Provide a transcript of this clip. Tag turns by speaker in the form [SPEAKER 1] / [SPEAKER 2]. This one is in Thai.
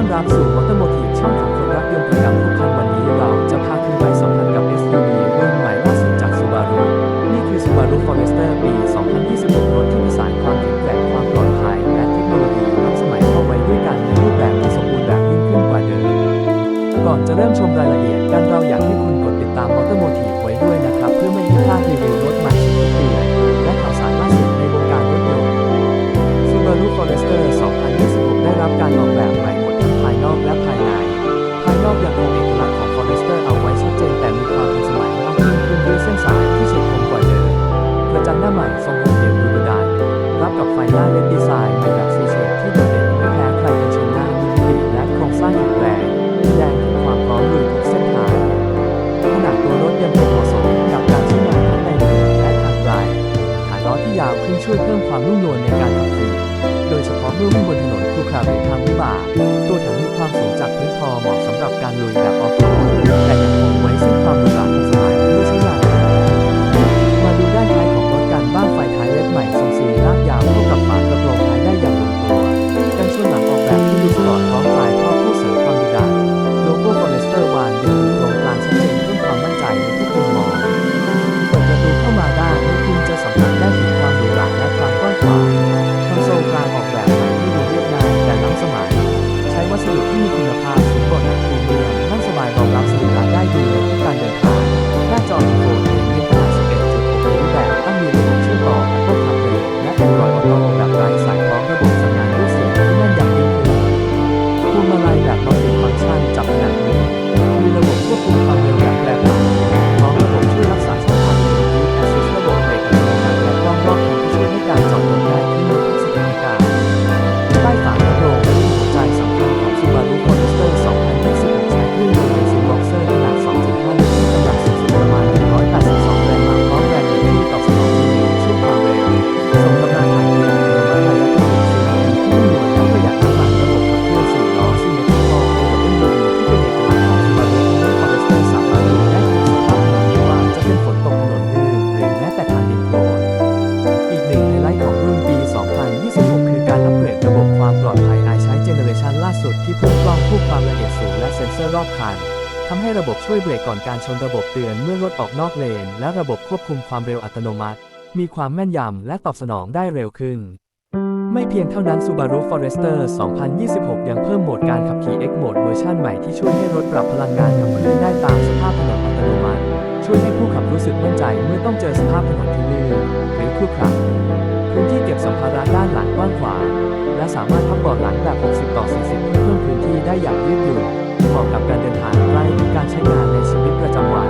[SPEAKER 1] ้อนรับสู่มอเตอร์โมทีฟช่องของคนรักยนต์ประจำทุกคันวันนี้เราจะพาคุณไปสัมผัสกับ SUV รุ่นใหม่ล่าสุดจากซูบารุนี่คือซูบารุฟอร์เรสเตอร์ปี 2021รถที่ผสานความแข็งแกร่งความปลอดภัย และเทคโนโลยีล้ำสมัยเข้าไว้ด้วยกันในรูปแบบที่สมบูรณ์แบบยิ่งขึ้นกว่าเดิมก่อนจะเริ่มชมรายละเอียด ช่วยเพิ่มความนุ่มนวลในการขับขี่ โดยเฉพาะเมื่อวิ่งบน ซอร์รอบคันทำให้ระบบช่วยเบรกก่อนการชนระบบเตือนเมื่อรถออกนอกเลน และระบบควบคุมความเร็วอัตโนมัติ มีความแม่นยำและตอบสนองได้เร็วขึ้น ไม่เพียงเท่านั้น Subaru Forester 2026 ยังเพิ่มโหมดการขับขี่ X Mode เวอร์ชันใหม่ที่ช่วยให้รถปรับพลังงานกับคลื่นได้ตามสภาพถนนอัตโนมัติ ช่วยให้ผู้ขับรู้สึกมั่นใจเมื่อต้องเจอสภาพถนนที่ลื่นหรือครุขระพื้นที่เก็บสัมภาระด้านหลังกว้างขวางและสามารถพับเบาะหลังแบบ 60 ต่อ 40 เพื่อเพิ่มพื้นที่ได้อย่างยืดหยุ่น เหมาะกับการเดินทางใกล้หรืการใช้งานในชีวิตประจำวัน